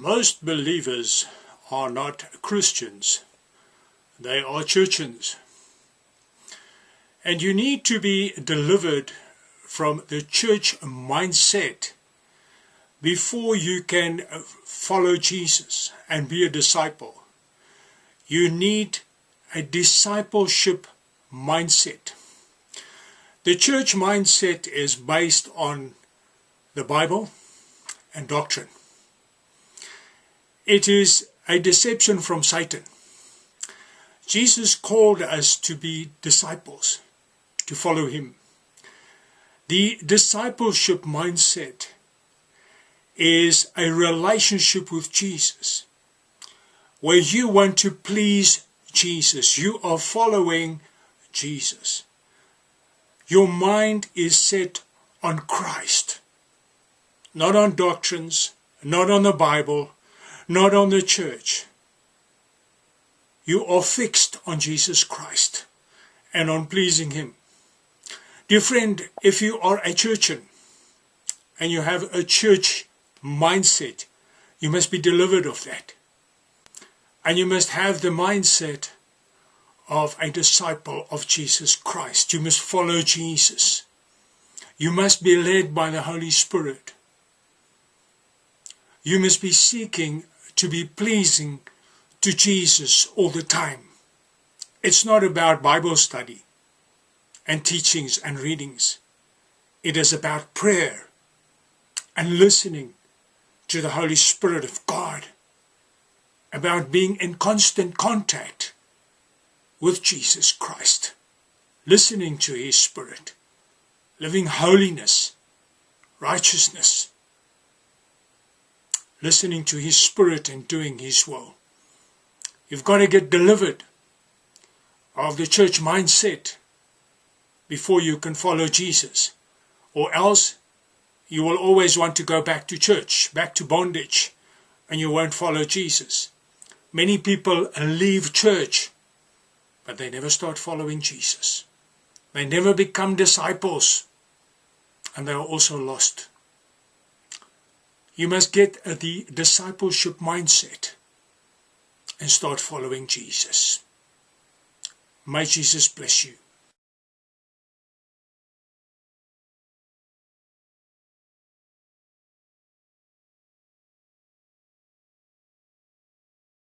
Most believers are not Christians, they are churchians. And you need to be delivered from the church mindset before you can follow Jesus and be a disciple. You need a discipleship mindset. The church mindset is based on the Bible and doctrine. It is a deception from Satan. Jesus called us to be disciples, to follow him. The discipleship mindset is a relationship with Jesus where you want to please Jesus. You are following Jesus. Your mind is set on Christ, not on doctrines, not on the Bible, not on the church. You are fixed on Jesus Christ and on pleasing Him. Dear friend, if you are a churchian and you have a church mindset, you must be delivered of that. And you must have the mindset of a disciple of Jesus Christ. You must follow Jesus. You must be led by the Holy Spirit. You must be seeking to be pleasing to Jesus all the time. It's not about Bible study and teachings and readings. It is about prayer and listening to the Holy Spirit of God, about being in constant contact with Jesus Christ, listening to His Spirit, living holiness, righteousness, listening to His Spirit and doing His will. You've got to get delivered of the church mindset before you can follow Jesus. Or else you will always want to go back to church, back to bondage, and you won't follow Jesus. Many people leave church, but they never start following Jesus. They never become disciples, and they are also lost. You must get the discipleship mindset and start following Jesus. May Jesus bless you.